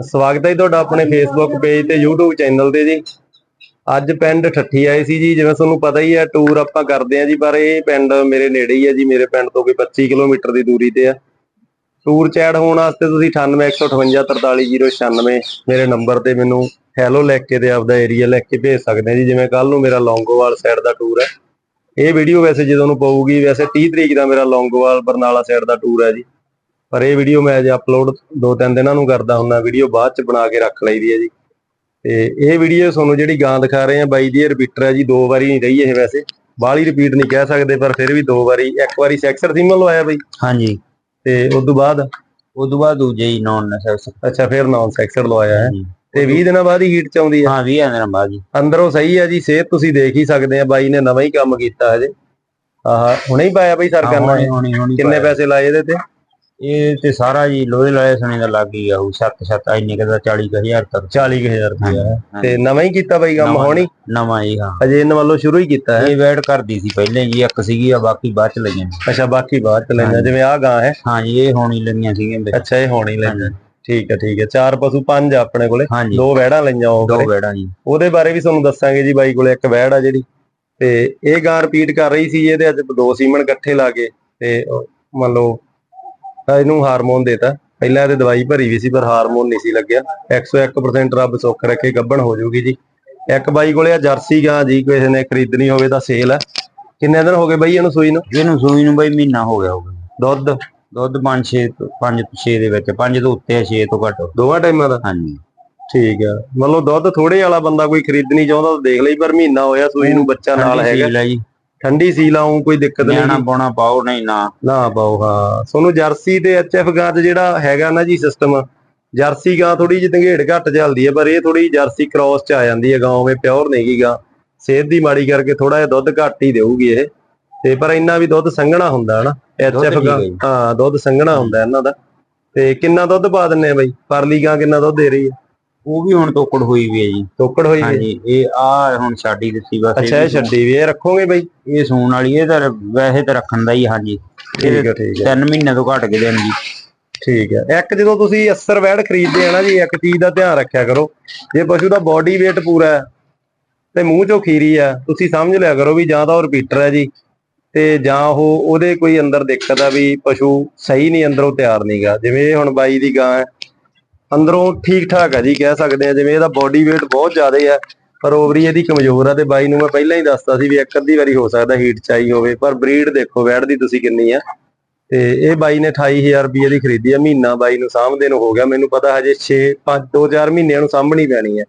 ਸਵਾਗਤ ਹੈ ਜੀ ਤੁਹਾਡਾ ਆਪਣੇ ਫੇਸਬੁੱਕ ਪੇਜ ਤੇ YouTube ਚੈਨਲ ਤੇ ਜੀ। ਅੱਜ ਪਿੰਡ ਠੱਠੀ ਆਏ ਸੀ ਜੀ ਜਿਵੇਂ ਤੁਹਾਨੂੰ ਪਤਾ ਹੀ ਹੈ ਟੂਰ ਆਪਾਂ ਕਰਦੇ ਆ ਜੀ ਪਰ ਇਹ ਪਿੰਡ ਮੇਰੇ ਨੇੜੇ ਹੀ ਹੈ ਜੀ ਮੇਰੇ ਪਿੰਡ ਤੋਂ ਕੋਈ 25 ਕਿਲੋਮੀਟਰ ਦੀ ਦੂਰੀ ਤੇ ਆ। ਟੂਰ ਚੈਟ ਹੋਣ ਵਾਸਤੇ ਤੁਸੀਂ 9815843096 ਮੇਰੇ ਨੰਬਰ ਤੇ ਮੈਨੂੰ ਹੈਲੋ ਲਿਖ ਕੇ ਤੇ ਆਪਦਾ ਏਰੀਆ ਲਿਖ ਕੇ ਭੇਜ ਸਕਦੇ ਆ ਜੀ ਜਿਵੇਂ ਕੱਲ ਨੂੰ ਮੇਰਾ ਲੌਂਗੋਵਾਲ ਸਾਈਡ ਦਾ ਟੂਰ ਹੈ। ਇਹ ਵੀਡੀਓ ਵੈਸੇ ਜਦੋਂ ਨੂੰ ਪਊਗੀ ਵੈਸੇ 30 ਤਰੀਕ ਦਾ ਮੇਰਾ ਲੌਂਗੋਵਾਲ ਬਰਨਾਲਾ ਸਾਈਡ ਦਾ ਟੂਰ ਹੈ ਜੀ। ਪਰ ਇਹ ਵੀਡੀਓ ਮੈਂ ਅਜੇ ਅਪਲੋਡ ਦੋ ਤਿੰਨ ਦਿਨਾਂ ਨੂੰ ਕਰਦਾ ਹੁੰਦਾ ਵੀਡੀਓ ਬਾਅਦ ਚ ਬਣਾ ਕੇ ਰੱਖ ਲਈਦੀ ਹੈ ਜੀ। ਤੇ ਇਹ ਵੀਡੀਓ ਤੁਹਾਨੂੰ ਜਿਹੜੀ ਗਾਂ ਦਿਖਾ ਰਹੇ ਆ ਬਾਈ ਦੀ ਰਿਪੀਟਰ ਹੈ ਜੀ ਦੋ ਵਾਰੀ ਨਹੀਂ ਰਹੀ ਇਹ ਵੈਸੇ। ਬਾਹਲੀ ਰਿਪੀਟ ਨਹੀਂ ਕਹਿ ਸਕਦੇ ਪਰ ਫਿਰ ਵੀ ਦੋ ਵਾਰੀ ਇੱਕ ਵਾਰੀ ਸੈਕਸਰ ਸੀਮਲ ਲਵਾਇਆ ਬਈ। ਹਾਂਜੀ। ਤੇ ਉਸ ਤੋਂ ਬਾਅਦ? ਉਸ ਤੋਂ ਬਾਅਦ ਦੂਜੇ ਹੀ ਨੌਨ ਨਸੈਸ ਅੱਛਾ ਫਿਰ ਨਾਨ ਸੈਕਸਰ ਲਵਾਇਆ ਹੈ। ਤੇ 20 ਦਿਨਾਂ ਬਾਅਦ ਹੀ ਹੀਟ ਚ ਆਉਂਦੀ ਹੈ? ਹਾਂ 20 ਦਿਨਾਂ ਬਾਅਦ ਜੀ ਅੰਦਰੋਂ ਸਹੀ ਹੈ ਜੀ ਸਿਹਤ ਤੁਸੀਂ ਦੇਖ ਹੀ ਸਕਦੇ ਆ ਬਾਈ ਨੇ ਨਵਾਂ ਹੀ ਕੰਮ ਕੀਤਾ ਹਜੇ। ਆਹ ਹੁਣੇ ਹੀ ਪਾਇਆ ਬਈ ਸਰ ਕਰਨਾ ਕਿੰਨੇ ਪੈਸੇ ਲਾਏ ਇਹਦੇ ਤੇ? ਇਹ ਤੇ ਸਾਰਾ ਜੀ ਲੋਹੇ ਲਾਏ ਸਣੇ ਦਾ ਲੱਗ ਹੀ ਗਿਆ ਉਹ 7 7 ਇੰਨੇ ਕਦਾ 40000 ਤੱਕ 40000 ਰੁਪਇਆ। ਤੇ ਨਵਾਂ ਹੀ ਕੀਤਾ ਬਾਈ ਕੰਮ ਹੋਣੀ? ਨਵਾਂ ਹੀ ਹਾਂ। ਅਜੇ ਇਹਨਾਂ ਵੱਲੋਂ ਸ਼ੁਰੂ ਹੀ ਕੀਤਾ ਹੈ? ਇਹ ਵੈਟ ਕਰਦੀ ਸੀ ਪਹਿਲੇ ਜੀ ਇੱਕ ਸੀਗੀ ਆ ਬਾਕੀ ਬਾਅਦ ਚ ਲਈਆਂ। ਅੱਛਾ ਬਾਕੀ ਬਾਅਦ ਚ ਲੈਣਾ ਜਿਵੇਂ ਆਹ ਗਾਂ ਹੈ? ਹਾਂ ਜੀ ਇਹ ਹੋਣੀ ਲਈਆਂ ਸੀਗੀਆਂ ਵਿੱਚ। ਅੱਛਾ ਇਹ ਹੋਣੀ ਲੈਣਾ ਠੀਕ ਹੈ ਠੀਕ ਹੈ। ਚਾਰ ਪਸ਼ੂ ਪੰਜ ਆ ਆਪਣੇ ਕੋਲੇ। ਦੋ ਵਹਿੜਾਂ ਲਈਆਂ ਉਹ ਦੋ। ਵੈੜਾਂ ਜੀ। ਉਹਦੇ ਬਾਰੇ ਵੀ ਤੁਹਾਨੂੰ ਦੱਸਾਂਗੇ ਜੀ ਬਾਈ ਕੋਲੇ ਇੱਕ ਵਹਿੜ ਆ ਜਿਹੜੀ। ਤੇ ਇਹ ਗਾਂ ਰਿਪੀਟ ਕਰ ਰਹੀ ਸੀ ਇਹਦੇ ਅੱਜ ਦੋ ਸੀਮਨ ਇਕੱਠੇ ਲਾ ਕੇ ਤੇ ਮੰਨ ਲਓ ਤਾਂ ਇਹਨੂੰ ਹਾਰਮੋਨ ਦੇਤਾ। ਪਹਿਲਾਂ ਇਹਦੇ ਦਵਾਈ ਭਰੀ ਵੀ ਸੀ ਪਰ ਹਾਰਮੋਨ ਨਹੀਂ ਸੀ ਲੱਗਿਆ। 101% ਰੱਬ ਸੁੱਖ ਰੱਖੇ ਗੱਭਣ ਹੋ ਜਾਊਗੀ ਜੀ। ਇੱਕ ਬਾਈ ਕੋਲੇ ਆ ਜਰਸੀ ਗਾਂ ਜੀ ਕਿਸੇ ਨੇ ਖਰੀਦਣੀ ਹੋਵੇ ਤਾਂ ਸੇਲ ਹੈ ਕਿੰਨੇ ਦਿਨ ਹੋ ਗਏ ਬਾਈ ਇਹਨੂੰ ਸੂਈ ਨੂੰ? ਇਹਨੂੰ ਸੂਈ ਨੂੰ ਬਈ ਮਹੀਨਾ ਹੋ ਗਿਆ ਹੋਊਗਾ ਦੁੱਧ? ਦੁੱਧ 5 6 5 6 ਦੇ ਵਿੱਚ 5 ਤੋਂ ਉੱਤੇ 6 ਤੋਂ ਘੱਟ। ਦੋਵਾਂ ਟਾਈਮਾਂ ਦਾ? ਹਾਂਜੀ। ਠੀਕ ਆ। ਮਤਲਬ ਦੁੱਧ ਥੋੜੇ ਵਾਲਾ ਬੰਦਾ ਕੋਈ ਖਰੀਦਣੀ ਚਾਹੁੰਦਾ ਤਾਂ ਦੇਖ ਲਈ ਪਰ ਮਹੀਨਾ ਹੋਇਆ ਸੂਈ ਨੂੰ ਬੱਚਾ ਨਾਲ ਹੈਗਾ। ਜੀ। ਠੰਡੀ ਸੀ ਲਾਉਂ ਕੋਈ ਦਿੱਕਤ ਨਹੀਂ ਨਿਆਣਾ ਪਾਉਣਾ ਪਾਓ ਨਹੀਂ ਨਾ। ਨਾ ਪਾਓ ਹਾਂ। ਤੁਹਾਨੂੰ ਜਰਸੀ ਤੇ ਐਚਐਫ ਗਾਂ ਜਿਹੜਾ ਹੈਗਾ ਨਾ ਜੀ ਸਿਸਟਮ ਜਰਸੀ ਗਾਂ ਥੋੜੀ ਜਿਹੀ ਦੰਗੇੜ ਘੱਟ ਚੱਲਦੀ ਹੈ ਪਰ ਇਹ ਥੋੜੀ ਜਰਸੀ ਕ੍ਰਾਸ 'ਚ ਆ ਜਾਂਦੀ ਹੈ ਗਾਂ ਉਵੇਂ ਪਿਓਰ ਨਹੀਂ ਗੀ ਗਾਂ। ਸਿਹਤ ਦੀ ਮਾੜੀ ਕਰਕੇ ਥੋੜਾ ਜਿਹਾ ਦੁੱਧ ਘੱਟ ਹੀ ਦੇਊਗੀ ਇਹ। ਤੇ ਪਰ ਇੰਨਾ ਵੀ ਦੁੱਧ ਸੰਘਣਾ ਹੁੰਦਾ ਹੈ ਨਾ ਐਚਐਫ ਗਾਂ। ਹਾਂ ਦੁੱਧ ਸੰਘਣਾ ਹੁੰਦਾ ਇਹਨਾਂ ਦਾ। ਤੇ ਕਿੰਨਾ ਦੁੱਧ ਪਾ ਦਿੰਨੇ ਆ ਬਾਈ? ਪਰਲੀ ਗਾਂ ਕਿੰਨਾ ਦੁੱਧ ਦੇ ਰਹੀ ਹੈ? ਉਹ ਵੀ ਹੁਣ ਤੋਕੜ ਹੋਈ ਵੀ ਹੈ ਜੀ। ਟੋਕੜ ਹੋਈ ਹੈ। ਹਾਂਜੀ ਇਹ ਆ ਹੁਣ ਛਾਡੀ ਦਿੱਤੀ ਬਸ ਅੱਛਾ ਇਹ ਵੀ ਛੱਡੀ ਵੀ ਇਹ ਰੱਖੋਗੇ ਬਾਈ? ਇਹ ਸੂਣ ਵਾਲੀ ਇਹ ਤਾਂ ਵੈਸੇ ਤਾਂ ਰੱਖਣ ਦਾ ਹੀ ਹਾਂਜੀ। ਠੀਕ ਹੈ ਠੀਕ ਹੈ। 3 ਮਹੀਨੇ ਤੋਂ ਘੱਟ ਕੇ ਦੇਣ ਜੀ। ਠੀਕ ਹੈ। ਇੱਕ ਜਦੋਂ ਤੁਸੀਂ ਅਸਰ ਵੈੜ ਖਰੀਦਦੇ ਆ ਨਾ ਜੀ ਇੱਕ ਚੀਜ਼ ਦਾ ਧਿਆਨ ਰੱਖਿਆ ਕਰੋ। ਜੇ ਪਸ਼ੂ ਦਾ ਬਾਡੀ weight ਪੂਰਾ ਹੈ ਤੇ ਮੂੰਹ ਚੋਂ ਖੀਰੀ ਆ ਤੁਸੀਂ ਸਮਝ ਲਿਆ ਕਰੋ ਵੀ ਜਾਂ ਤਾਂ ਉਹ ਰਿਪੀਟਰ ਹੈ ਜੀ ਤੇ ਜਾਂ ਉਹ ਉਹਦੇ ਕੋਈ ਅੰਦਰ ਦਿੱਕਤ ਆ ਵੀ ਪਸ਼ੂ ਸਹੀ ਨਹੀਂ ਅੰਦਰੋਂ ਤਿਆਰ ਨਹੀਂਗਾ ਜਿਵੇਂ ਇਹ ਹੁਣ ਬਾਈ ਦੀ ਗਾਂ ਹੈ ਅੰਦਰੋਂ ਠੀਕ ਠਾਕ ਹੈ ਜੀ, ਕਹਿ ਸਕਦੇ ਆ, ਜਿਵੇਂ ਇਹਦਾ ਬਾਡੀ weight ਬਹੁਤ ਜ਼ਿਆਦਾ ਹੈ ਪਰ ਓਵਰੀ ਇਹਦੀ ਕਮਜ਼ੋਰ ਆ ਤੇ ਬਾਈ ਨੂੰ ਮੈਂ ਪਹਿਲਾਂ ਹੀ ਦੱਸਤਾ ਸੀ ਵੀ ਇੱਕ ਅੱਧੀ ਵਾਰੀ ਹੋ ਸਕਦਾ ਹੀਟ ਚਾਈ ਹੋਵੇ, ਪਰ ਬਰੀਡ ਦੇਖੋ ਵੈੜ ਦੀ ਤੁਸੀਂ ਕਿੰਨੀ ਆ। ਤੇ ਇਹ ਬਾਈ ਨੇ 28000 ਰੁਪਏ ਦੀ ਖਰੀਦੀ ਆ, ਮਹੀਨਾ ਬਾਈ ਨੂੰ ਸਾਂਭਦੇ ਨੂੰ ਹੋ ਗਿਆ, ਮੈਨੂੰ ਪਤਾ ਹਜੇ 6 5 2-4 ਮਹੀਨਿਆਂ ਨੂੰ ਸਾਂਭਣੀ ਪੈਣੀ ਹੈ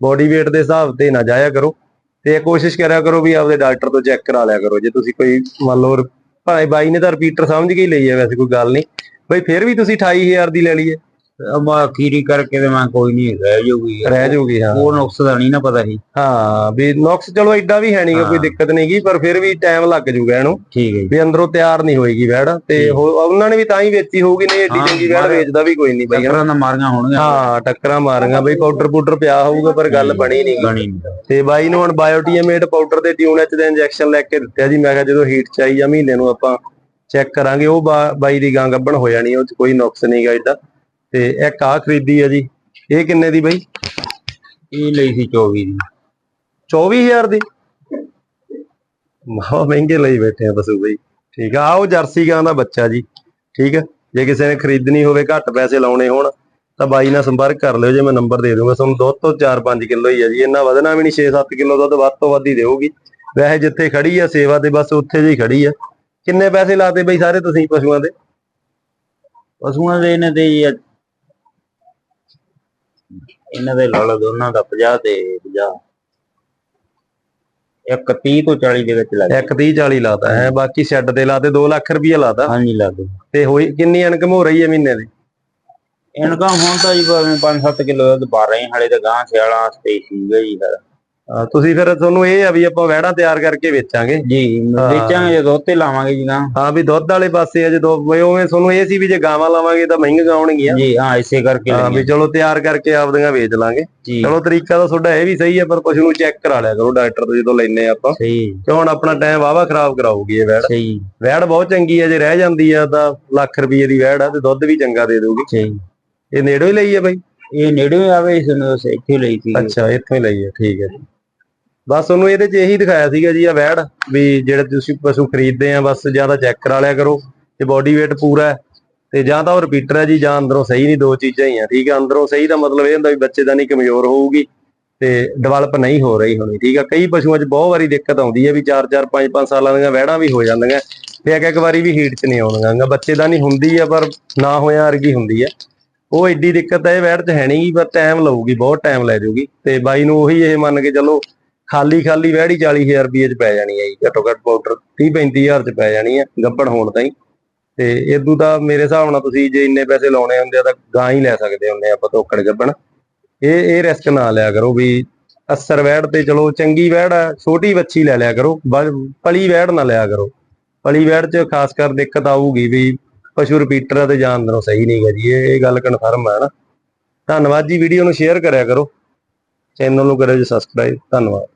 ਬੋਡੀ weight ਦੇ ਹਿਸਾਬ ਤੇ ਨਾ ਜਾਇਆ ਕਰੋ, ਤੇ ਕੋਸ਼ਿਸ਼ ਕਰਿਆ ਕਰੋ ਵੀ ਆਪਦੇ ਡਾਕਟਰ ਤੋਂ ਚੈੱਕ ਕਰਾ ਲਿਆ ਕਰੋ, ਜੇ ਤੁਸੀਂ ਕੋਈ ਮੰਨ ਲਓ ਭਾਈ ਬਾਈ ਨੇ ਤਾਂ ਰਿਪੀਟਰ ਸਮਝ ਕੇ ਹੀ ਲਈ ਹੈ ਵੈਸੇ ਕੋਈ ਗੱਲ ਨਹੀਂ। ਬਈ ਫਿਰ ਵੀ ਤੁਸੀਂ 28000 ਦੀ ਲੈ ਲਈਏ। ਅਬਾ ਖੀਰੀ ਕਰਕੇ ਤੇ ਮੈਂ ਕੋਈ ਨਹੀਂ ਰਹਿ ਜਾਊਗੀ ਰਹਿ ਜਾਊਗੀ ਹਾਂ। ਉਹ ਨੁਕਸ ਦਾ ਨਹੀਂ ਨਾ ਪਤਾ ਸੀ ਹਾਂ ਵੀ ਨੁਕਸ ਚਲੋ ਐਡਾ ਵੀ ਹੈ ਨਹੀਂਗਾ ਕੋਈ। ਦਿੱਕਤ ਨਹੀਂਗੀ ਪਰ ਫਿਰ ਵੀ ਟਾਈਮ ਲੱਗ ਜਾਊਗਾ ਇਹਨੂੰ। ਠੀਕ ਹੈ ਜੀ। ਵੀ ਅੰਦਰੋਂ ਤਿਆਰ ਨਹੀਂ ਹੋਏਗੀ ਵੈੜ ਤੇ ਉਹਨਾਂ ਨੇ ਵੀ ਤਾਂ ਹੀ ਵੇਚੀ ਹੋਊਗੀ ਨਹੀਂ ਏਡੀ ਹਾਂ, ਚੰਗੀ ਵੈੜ। ਵੇਚਦਾ ਵੀ ਕੋਈ ਨਹੀਂ ਬਈ। ਡਾਕਟਰਾਂ ਦਾ ਮਾਰੀਆਂ ਹੋਣਗੀਆਂ। ਹਾਂ ਟੱਕਰਾਂ ਮਾਰੀਆਂ ਬਈ ਪਾਊਡਰ ਪਾਊਡਰ ਪਿਆ ਹੋਊਗਾ ਪਰ ਗੱਲ ਬਣੀ ਨਹੀਂ ਬਣੀ ਨਹੀਂ ਤੇ ਬਾਈ ਨੂੰ ਹੁਣ ਬਾਇਓਟੀਐਮੇਟ ਪਾਊਡਰ ਤੇ ਟਿਊਨਐਚ ਦੇ ਇੰਜੈਕਸ਼ਨ ਲੈ ਕੇ ਦਿੱਤੇ ਆ ਜੀ ਮੈਂ ਕਿਹਾ ਜਦੋਂ ਹੀਟ ਚ ਆਈ ਆ ਮਹੀਨੇ ਨੂੰ ਆਪਾਂ ਚੈੱਕ ਕਰਾਂਗੇ ਉਹ ਬਾਈ ਦੀ ਗਾਂ ਗੱਭਣ ਹੋ ਜਾਣੀ ਉਹ ਚ ਕੋਈ ਨੁਕਸ ਨਹੀਂਗਾ ਏਡਾ ਤੇ ਇੱਕ ਆ ਖਰੀਦੀ ਆ ਜੀ। ਇਹ ਕਿੰਨੇ ਦੀ ਬਾਈ? ਇਹ ਲਈ ਸੀ 24 ਦੀ। 24000 ਦੀ? ਮਹਾ ਮਹਿੰਗੇ ਲਈ ਬੈਠੇ ਆ ਪਸ਼ੂ ਬਈ। ਠੀਕ ਆ ਉਹ ਜਰਸੀ ਗਾਂ ਦਾ ਬੱਚਾ ਜੀ। ਠੀਕ ਹੈ ਜੇ ਕਿਸੇ ਨੇ ਖਰੀਦਣੀ ਹੋਵੇ ਘੱਟ ਪੈਸੇ ਲਾਉਣੇ ਹੋਣ ਤਾਂ ਬਾਈ ਨਾਲ ਸੰਪਰਕ ਕਰ ਲਿਓ ਜੇ ਮੈਂ ਨੰਬਰ ਦੇ ਦੂੰਗਾ ਤੁਹਾਨੂੰ ਦੁੱਧ ਤੋਂ 4-5 ਕਿਲੋ ਹੀ ਆ ਜੀ। ਇੰਨਾ ਵਧਣਾ ਵੀ ਨਹੀਂ 6-7 ਕਿਲੋ ਦੁੱਧ ਵੱਧ ਤੋਂ ਵੱਧ ਹੀ ਦੇਊਗੀ। ਵੈਸੇ ਜਿੱਥੇ ਖੜੀ ਆ ਸੇਵਾ ਤੇ ਬਸ ਉੱਥੇ ਜਿਹੀ ਖੜੀ ਆ। ਕਿੰਨੇ ਪੈਸੇ ਲਾਤੇ ਬਈ ਸਾਰੇ ਤੁਸੀਂ ਪਸ਼ੂਆਂ ਦੇ? ਪਸ਼ੂਆਂ ਦੇ ਜੀ ਅੱਜ- ਇਹਨਾਂ ਦੇ ਲਾ ਲਓ ਦੋਨਾਂ ਦਾ 50 ਤੇ 50 ਇੱਕ 30 ਤੋਂ 40 ਦੇ ਵਿੱਚ ਲੱਗ ਇੱਕ 30 40 ਲਾਤਾ ਹੈ ਬਾਕੀ ਸ਼ੈੱਡ ਤੇ ਲਾਤੇ 2 ਲੱਖ ਰੁਪਏ ਲਾਤਾ। ਹਾਂਜੀ ਲੱਗ ਤੇ ਹੋਈ ਕਿੰਨੀ ਇਨਕਮ ਹੋ ਰਹੀ ਹੈ ਮਹੀਨੇ ਦੀ? ਇਨਕਮ ਹੁਣ ਤਾਂ ਜੀ ਭਾਵੇਂ 5-7 ਕਿਲੋ ਪਾ ਰਹੇ ਹਾਂ, ਹਾਲੇ ਤਾਂ ਗਾਂ ਸਿਆਲਾਂ ਵਾਸਤੇ ਹੀ ਸੀਗਾ ਜੀ ਫਿਰ ਤੁਸੀਂ ਫਿਰ ਤੁਹਾਨੂੰ ਇਹ ਆ ਵੀ ਆਪਾਂ ਵਹਿੜਾਂ ਤਿਆਰ ਕਰਕੇ ਵੇਚਾਂਗੇ। ਜੀ। ਵੇਚਾਂਗੇ ਜਦੋਂ ਉੱਤੇ ਲਾਵਾਂਗੇ ਜੀ ਗਾਂ ਹਾਂ ਵੀ ਦੁੱਧ ਵਾਲੇ ਪਾਸੇ ਆ ਜਦੋਂ ਉਵੇਂ ਤੁਹਾਨੂੰ ਇਹ ਸੀ ਵੀ ਜੇ ਗਾਵਾਂ ਲਾਵਾਂਗੇ ਤਾਂ ਮਹਿੰਗੀਆਂ ਆਉਣਗੀਆਂ। ਜੀ ਹਾਂ ਇਸੇ ਕਰਕੇ ਹਾਂ ਵੀ। ਚਲੋ ਤਿਆਰ ਕਰਕੇ ਆਪਦੀਆਂ ਵੇਚ ਲਾਂਗੇ। ਚਲੋ ਤਰੀਕਾ ਤਾਂ ਤੁਹਾਡਾ ਇਹ ਵੀ ਸਹੀ ਹੈ ਪਰ ਪਸ਼ੂ ਨੂੰ ਚੈੱਕ ਕਰਾ ਲਿਆ ਕਰੋ ਡਾਕਟਰ ਤੋਂ ਜਦੋਂ ਲੈਨੇ ਆਪਾਂ। ਸਹੀ। ਕਿਉਂ ਹੁਣ ਆਪਣਾ ਟਾਈਮ ਵਾਵਾ ਖਰਾਬ ਕਰਾਊਗੀ ਇਹ ਵੈੜ ਸਹੀ। ਵੈੜ ਬਹੁਤ ਚੰਗੀ ਹੈ ਜੇ ਰਹਿ ਜਾਂਦੀ ਆ ਤਾਂ ਲੱਖ ਰੁਪਏ ਦੀ ਵੈੜ ਆ ਤੇ ਦੁੱਧ ਵੀ ਚੰਗਾ ਦੇ ਦਊਗੀ। ਸਹੀ। ਇਹ ਨੇੜੋਂ ਹੀ ਲਈ ਹੈ ਬਾਈ? ਇਹ ਨੇੜੇ ਆਵੇ ਇਸ ਨੂੰ ਇੱਥੇ ਲਈ ਸੀ। ਅੱਛਾ ਇੱਥੋਂ ਹੀ ਲਈ ਹੈ ਠੀਕ ਹੈ ਜੀ। ਬਸ ਉਹਨੂੰ ਇਹਦੇ 'ਚ ਇਹੀ ਦਿਖਾਇਆ ਸੀਗਾ ਜੀ ਆ ਵੈੜ ਵੀ ਜਿਹੜੇ ਤੁਸੀਂ ਪਸ਼ੂ ਖਰੀਦਦੇ ਆ, ਬਸ ਜਾਂ ਤਾਂ ਚੈੱਕ ਕਰਾ ਲਿਆ ਕਰੋ ਤੇ ਬਾਡੀ weight ਪੂਰਾ ਹੈ ਤੇ ਜਾਂ ਤਾਂ ਉਹ ਰਿਪੀਟਰ ਹੈ ਜੀ, ਜਾਂ ਅੰਦਰੋਂ ਸਹੀ ਨਹੀਂ ਦੋ ਚੀਜ਼ਾਂ ਹੀ ਆ, ਠੀਕ ਹੈ ਅੰਦਰੋਂ ਸਹੀ ਦਾ ਮਤਲਬ ਇਹ ਹੁੰਦਾ ਵੀ ਬੱਚੇ ਦਾ ਨਹੀਂ ਕਮਜ਼ੋਰ ਹੋਊਗੀ ਤੇ ਡਿਵੈਲਪ ਨਹੀਂ ਹੋ ਰਹੀ ਹੋਣੀ, ਠੀਕ ਆ? ਕਈ ਪਸ਼ੂਆਂ 'ਚ ਬਹੁਤ ਵਾਰੀ ਦਿੱਕਤ ਆਉਂਦੀ ਹੈ ਵੀ 4-4 5-5 ਸਾਲਾਂ ਦੀਆਂ ਵਹਿੜਾਂ ਵੀ ਹੋ ਜਾਂਦੀਆਂ ਤੇ ਇੱਕ ਇੱਕ ਵਾਰੀ ਵੀ ਹੀਟ 'ਚ ਨਹੀਂ ਆਉਂਦੀਆਂ ਬੱਚੇ ਦਾ ਨਹੀਂ ਹੁੰਦੀ ਆ, ਪਰ ਨਾ ਹੋਇਆ ਅਰਗੀ ਹੁੰਦੀ ਹੈ ਉਹ ਐਡੀ ਦਿੱਕਤ ਹੈ ਇਹ 'ਚ ਹੈ ਨਹੀਂ ਪਰ ਟਾਈਮ ਲਊਗੀ, ਬਹੁਤ ਟਾਈਮ ਲੈ ਜਾਊਗੀ ਤੇ ਬਾਈ ਨੂੰ ਉਹੀ ਇਹ ਮੰਨ ਕੇ ਚੱਲੋ ਖਾਲੀ ਖਾਲੀ ਵੈੜੀ 40000 ਰੁਪਏ 'ਚ ਪੈ ਜਾਣੀ ਹੈ ਜੀ। ਘੱਟੋ ਘੱਟ ਪਾਊਡਰ 30 35000 'ਚ ਪੈ ਜਾਣੀ ਹੈ ਗੱਪੜ ਹੋਣ ਤਾਈਂ। ਤੇ ਇਦੋਂ ਤਾਂ ਮੇਰੇ ਹਿਸਾਬ ਨਾਲ ਤੁਸੀਂ ਜੇ ਇੰਨੇ ਪੈਸੇ ਲਾਉਣੇ ਹੁੰਦੇ ਆ ਤਾਂ ਗਾਂ ਹੀ ਲੈ ਸਕਦੇ ਹੁੰਦੇ ਆਪਾਂ ਤੋਕੜ ਗੱਬਣ। ਇਹ ਇਹ ਰਿਸਕ ਨਾ ਲਿਆ ਕਰੋ ਵੀ ਅਸਰ ਵਹਿੜ ਤੇ ਚਲੋ ਚੰਗੀ ਵਹਿੜ ਆ, ਛੋਟੀ ਵੱਛੀ ਲੈ ਲਿਆ ਕਰੋ ਬ- ਪਲੀ ਵਹਿੜ ਨਾ ਲਿਆ ਕਰੋ। ਪਲੀ ਵੈੜ 'ਚ ਖਾਸ ਕਰ ਦਿੱਕਤ ਆਊਗੀ ਵੀ ਪਸ਼ੂ ਰਿਪੀਟਰ ਤੇ ਜਾਂ ਅੰਦਰੋਂ ਸਹੀ ਨਹੀਂ ਗਾ ਜੀ, ਇਹ ਗੱਲ ਕਨਫਰਮ ਹੈ ਨਾ। ਧੰਨਵਾਦ ਜੀ ਵੀਡੀਓ ਨੂੰ ਸ਼ੇਅਰ ਕਰਿਆ ਕਰੋ। ਚੈਨਲ ਨੂੰ ਕਰਿਓ ਜੀ ਸਬਸਕ੍ਰਾਈਬ ਧੰਨਵਾਦ।